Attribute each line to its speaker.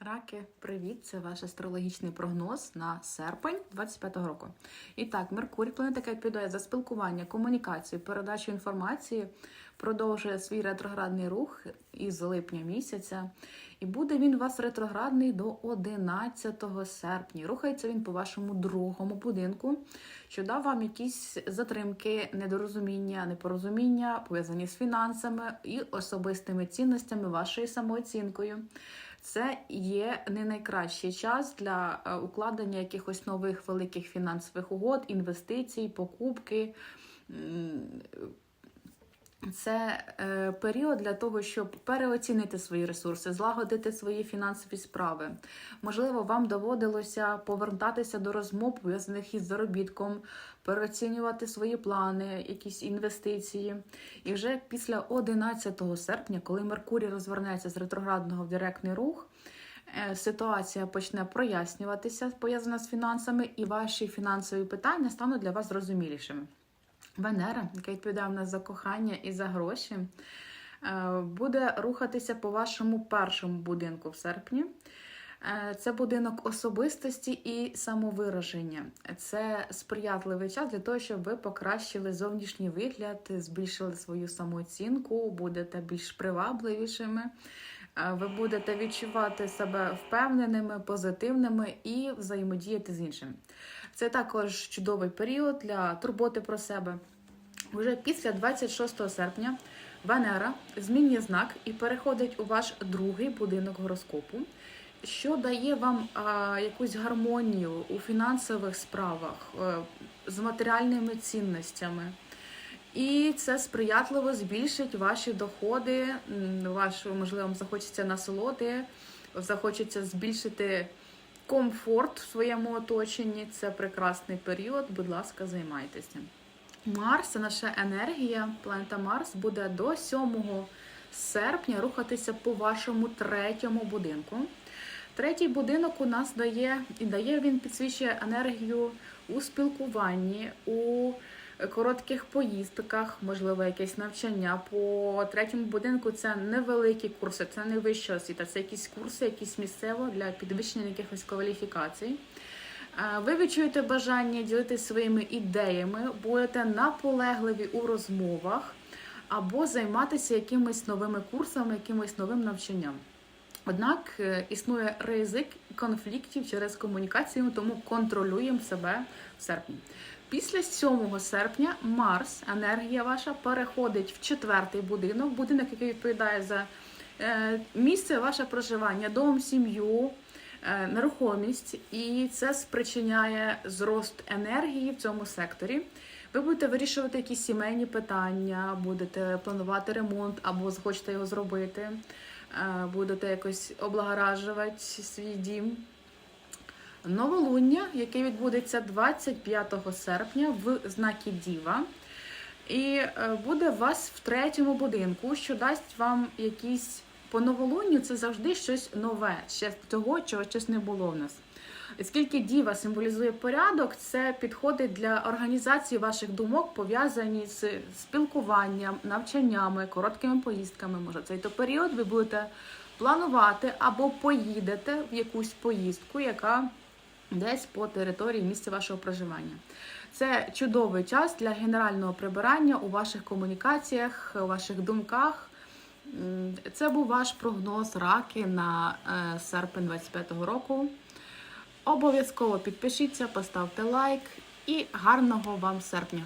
Speaker 1: Раки, привіт! Це ваш астрологічний прогноз на серпень 25-го року. І так, Меркурій, планета, яка відповідає за спілкування, комунікацію, передачу інформації, продовжує свій ретроградний рух із липня місяця. І буде він у вас ретроградний до 11 серпня. Рухається він по вашому другому будинку, що дав вам якісь затримки, недорозуміння, непорозуміння, пов'язані з фінансами і особистими цінностями, вашою самооцінкою. Це є не найкращий час для е, укладення якихось нових великих фінансових угод, інвестицій, покупки. Це е, період для того, щоб переоцінити свої ресурси, злагодити свої фінансові справи. Можливо, вам доводилося повертатися до розмов, пов'язаних із заробітком, переоцінювати свої плани, якісь інвестиції. І вже після 11 серпня, коли Меркурій розвернеться з ретроградного в директний рух. е, Ситуація почне прояснюватися, пов'язана з фінансами, і ваші фінансові питання стануть для вас зрозумілішими. Венера, яка відповідає в нас за кохання і за гроші, е, буде рухатися по вашому першому будинку в серпні. Е, Це будинок особистості і самовираження. Це сприятливий час для того, щоб ви покращили зовнішній вигляд, збільшили свою самооцінку, будете більш привабливішими. Ви будете відчувати себе впевненими, позитивними і взаємодіяти з іншими. Це також чудовий період для турботи про себе. Уже після 26 серпня Венера змінює знак і переходить у ваш другий будинок гороскопу, що дає вам а, якусь гармонію у фінансових справах е, з матеріальними цінностями. І це сприятливо збільшить ваші доходи, м, вашу, можливо, вам захочеться насолоди, захочеться збільшити комфорт в своєму оточенні. Це прекрасний період. Будь ласка, займайтеся. Марс, це наша енергія, планета Марс буде до 7 серпня рухатися по вашому третьому будинку. Третій будинок у нас дає і дає він підсвічує енергію у спілкуванні, у коротких поїздках, можливо, якесь навчання. По третьому будинку це невеликі курси, це не вища освіта, це якісь курси, якісь місцево для підвищення якихось кваліфікацій. Е, Ви відчуєте бажання ділитися своїми ідеями, будете наполегливі у розмовах або займатися якимись новими курсами, якимось новим навчанням. Однак е, існує ризик конфліктів через комунікацію, тому контролюємо себе в серпні. Після 7 серпня Марс, енергія ваша, переходить в четвертий будинок, будинок, який відповідає за е, місце ваше проживання, дом, сім'ю, е, нерухомість, і це спричиняє зрост енергії в цьому секторі. Ви будете вирішувати якісь сімейні питання, будете планувати ремонт або захочете його зробити, е, будете якось облагоражувати свій дім. Новолуння, яке відбудеться 25 серпня в знакі Діва. І е, буде вас в третьому будинку, що дасть вам якісь по новолунню, це завжди щось нове, ще того, чого щось не було в нас. Оскільки діва символізує порядок, це підходить для організації ваших думок, пов'язані з спілкуванням, навчаннями, короткими поїздками. Може, цей то період ви будете планувати або поїдете в якусь поїздку, яка десь по території місця вашого проживання. Це чудовий час для генерального прибирання у ваших комунікаціях, у ваших думках. Це був ваш прогноз раки на е, серпень 25-го року. Обов'язково підпишіться, поставте лайк і гарного вам серпня!